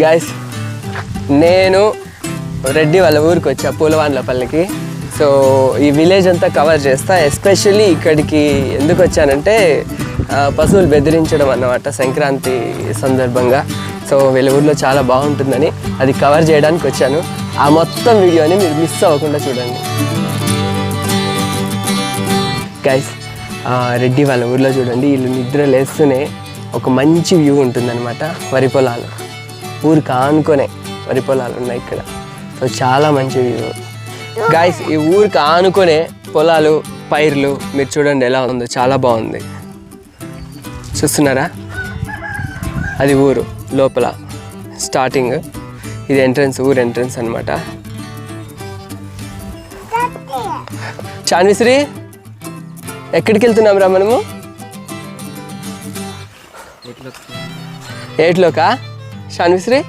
Guys నేను రెడ్డి వాళ్ళ ఊరికి వచ్చా పూలవాన్లపల్లికి. సో ఈ విలేజ్ అంతా కవర్ చేస్తా ఎస్పెషల్లీ ఇక్కడికి ఎందుకు వచ్చానంటే పశువులు బెదిరించడం అన్నమాట సంక్రాంతి సందర్భంగా. సో వీళ్ళ ఊర్లో చాలా బాగుంటుందని అది కవర్ చేయడానికి వచ్చాను. ఆ మొత్తం వీడియోని మీరు మిస్ అవ్వకుండా చూడండి. గైస్ రెడ్డి వాళ్ళ ఊర్లో చూడండి వీళ్ళు నిద్ర లేస్తూనే ఒక మంచి వ్యూ ఉంటుందన్నమాట వరి పొలాలు. ఊరికి ఆనుకొనే వరి పొలాలు ఉన్నాయి ఇక్కడ. సో చాలా మంచి వ్యూ. గాయస్ ఈ ఊరికి ఆనుకొనే పొలాలు పైర్లు మీరు చూడండి ఎలా ఉందో చాలా బాగుంది. చూస్తున్నారా? అది ఊరు లోపల స్టార్టింగ్ ఇది ఎంట్రన్స్ ఊరు ఎంట్రన్స్ అనమాట చాన్విశ్రీ ఎక్కడికి వెళ్తున్నాం రా మనము? ఏట్లోకా? శాన్విశ్రీ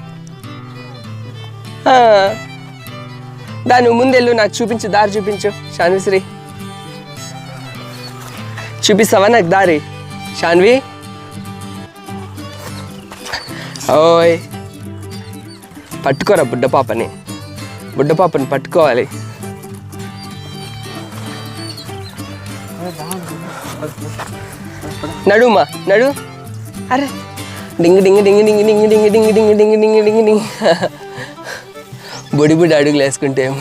దాని ముందెళ్ళు నాకు చూపించు దారి చూపించు శాన్విశ్రీ చూపిస్తావా నాకు దారి? శాన్వి ఓయ్. పట్టుకోరా బుడ్డ పాపని. బుడ్డ పాపని పట్టుకోవాలి. నడుమా నడు. అరే డింగ్ డింగ్ డింగ్ డింగ్ డింగ్ డింగ్ డింగ్ డింగ్ డింగ్ డింగ్ డింగ్ డింగ్ బొడి బుడి అడుగులు వేసుకుంటే ఏం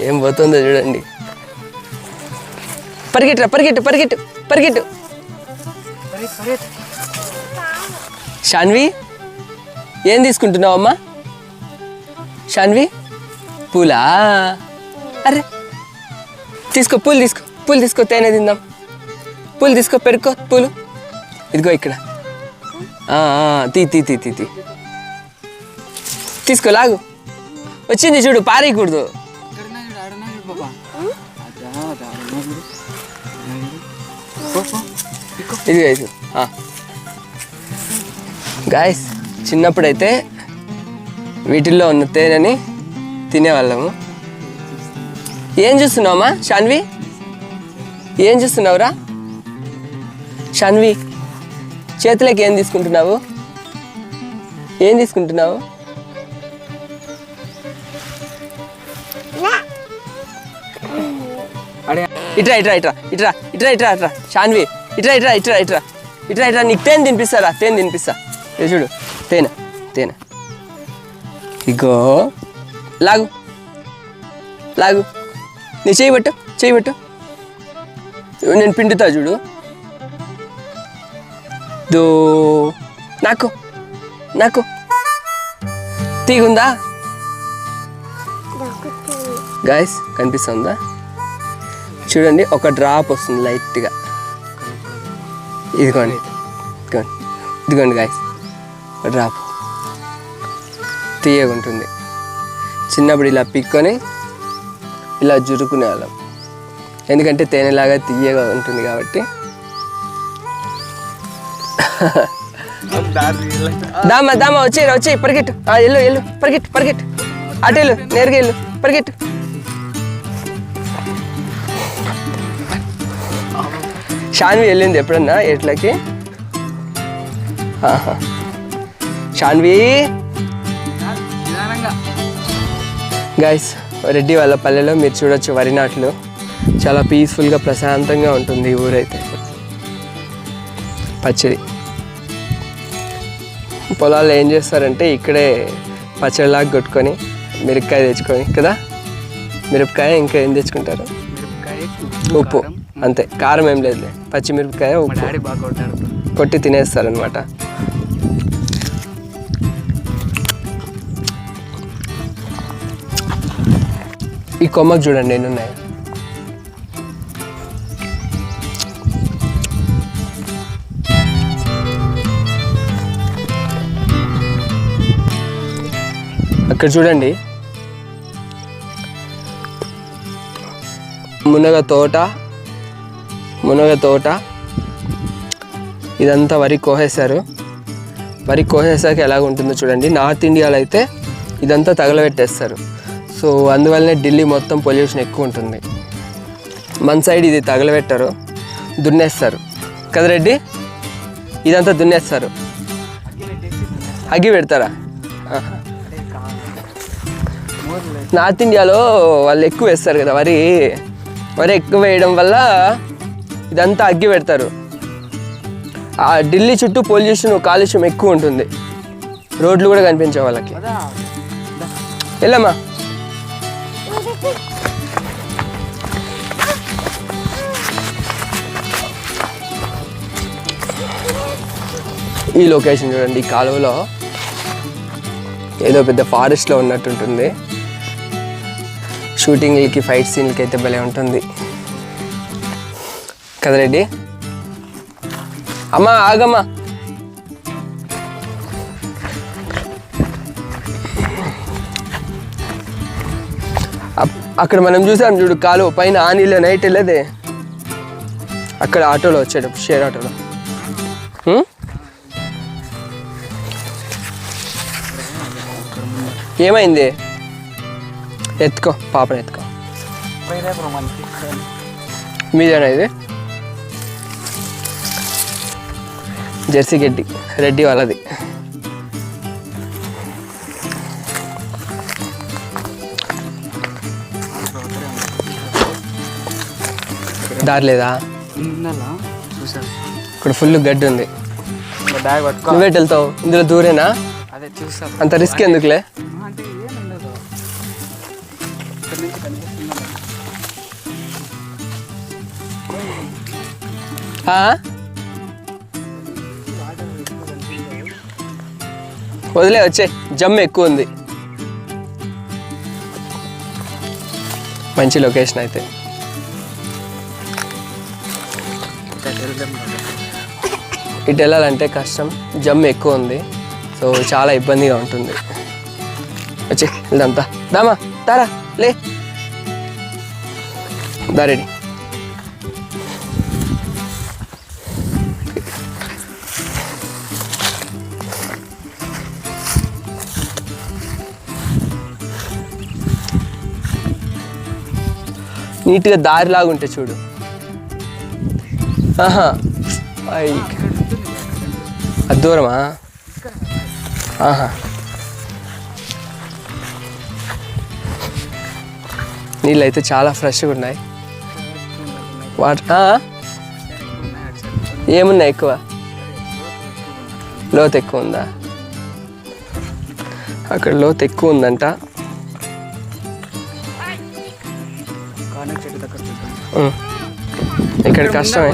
ఏం పోతుందో చూడండి పరిగెట్టు పరిగెట్టు పరిగెట్టు పరిగెట్టు షాన్వి ఏం తీసుకుంటున్నావు అమ్మా షాన్వి పూలా అరే తీసుకో పూలు తీసుకో పూలు తీసుకో తేనె తిందాం పూలు తీసుకో పెరుక్కో పూలు ఇదిగో ఇక్కడ తీ తీ తీ తీ తీ. తీసుకో లాగు. వచ్చింది చూడు పారేయకూడదు. ఇది. ఇది గాయస్ చిన్నప్పుడైతే వీటిల్లో ఉన్న తేనెని తినేవాళ్ళము. ఏం చూస్తున్నావమ్మా షాన్వి ఏం చూస్తున్నావురా? షాన్వి చేతులకి ఏం తీసుకుంటున్నావు ఏం తీసుకుంటున్నావు ఇట్రా ఇట్రా ఇట్రా ఇట్రా ఇట్రా ఇట్రా ఇట్రా షాన్వి ఇట్రా ఇట్రా ఇట్రా ఇట్రా ఇట్రా ఇట్రా నీకు తేనె తినిపిస్తారా తేనె తినిపిస్తా చూడు తేనె తేనె ఇగో లాగు లాగు నీ చేయి పెట్టు చేయి పెట్టు నేను పిండుతా చూడు దో నాకు నాకు. తీగుందా గాయస్ కనిపిస్తుందా? చూడండి ఒక డ్రాప్ వస్తుంది లైట్గా ఇదిగోండి ఇదిగోండి. ఇదిగోండి గాయస్ డ్రాప్ తీయగా ఉంటుంది. చిన్నప్పుడు ఇలా పిక్కొని ఇలా జురుకునే వాళ్ళం ఎందుకంటే తేనెలాగా తీయగా ఉంటుంది కాబట్టి దామా దామా వచ్చేయి వచ్చేయి పరిగెట్టు. ఎల్లు ఎల్లు పరిగెట్టు పరిగెట్టు. అటు వెళ్ళు నేరుగా వెళ్ళు పరిగెట్టు. షాన్వి వెళ్ళింది ఎప్పుడన్నా ఎట్లకి. షాన్వి? గైస్ రెడ్డి వాళ్ళ పల్లెలో మీరు చూడొచ్చు వరి నాట్లు చాలా పీస్ఫుల్గా ప్రశాంతంగా ఉంటుంది ఈ ఊరైతే. పచ్చడి. పొలాల్లో ఏం చేస్తారంటే ఇక్కడే పచ్చడిలాగా కొట్టుకొని మిరపకాయ తెచ్చుకొని కదా? మిరపకాయ ఇంకా ఏం తెచ్చుకుంటారు? ఉప్పు అంతే. కారం ఏం లేదులే పచ్చిమిరపకాయ ఉప్పు. కొట్టి తినేస్తారనమాట ఈ కొమ్మకు చూడండి ఎన్ని ఉన్నాయి. ఇక్కడ చూడండి. మునగ తోట మునగ తోట. ఇదంతా వరి కోసేశారు. వరి కోసేసాక ఎలాగ ఉంటుందో చూడండి. నార్త్ ఇండియాలో అయితే ఇదంతా తగలబెట్టేస్తారు. సో అందువల్లనే ఢిల్లీ మొత్తం పొల్యూషన్ ఎక్కువ ఉంటుంది. మన సైడ్ ఇది తగలబెట్టారు. దున్నేస్తారు. కదా రెడ్డి? ఇదంతా దున్నేస్తారు. అగ్గి పెడతారా? నార్త్ ఇండియాలో వాళ్ళు ఎక్కువ వేస్తారు కదా వరి. వరి ఎక్కువ వేయడం వల్ల ఇదంతా అగ్గి పెడతారు. ఆ ఢిల్లీ చుట్టూ పొల్యూషన్ కాలుష్యం ఎక్కువ ఉంటుంది. రోడ్లు కూడా కనిపించే వాళ్ళకి. వెళ్ళమ్మా. ఈ లొకేషన్ చూడండి ఈ కాలువలో ఏదో పెద్ద ఫారెస్ట్లో ఉన్నట్టుంటుంది షూటింగ్లకి ఫైట్ సీన్లకి అయితే భలే ఉంటుంది. కదా రెడ్డి? అమ్మా ఆగమ్మా. అక్కడ మనం చూసాం చూడు కాలు పైన ఆ నీళ్ళ నైట్ వెళ్ళదే. అక్కడ ఆటోలో వచ్చేటప్పుడు షేర్ ఆటోలో. ఏమైంది? ఎత్తుకో పాపని ఎత్తుకో మీదేనా ఇది జెర్సీ గడ్డి రెడ్డి వాళ్ళది దారి లేదా ఇక్కడ ఫుల్ గడ్డి ఉంది. నువ్వేటి వెళ్తావు? ఇందులో దూరేనా? అంత రిస్క్ ఎందుకులే? ఇక్కడ నుంచి కనిపిస్తుందా ఆ? వదిలే వచ్చే. జమ్ ఎక్కువ ఉంది. మంచి లొకేషన్ అయితే. ఇటు వెళ్ళాలంటే కష్టం. జమ్ ఎక్కువ ఉంది. సో చాలా ఇబ్బందిగా ఉంటుంది. వచ్చే వెళ్దాంతా దామా తారా. లే. దారెడి నీట్గా దారిలాగా ఉంటే చూడు. ఆహా. అది దూరమా? ఆహా. నీళ్ళు అయితే చాలా ఫ్రెష్గా ఉన్నాయి. వాటర్ ఏమున్నాయి ఎక్కువ? లోతు ఎక్కువ ఉందా? అక్కడ లోతు ఎక్కువ ఉందంట. ఇక్కడ కష్టమే.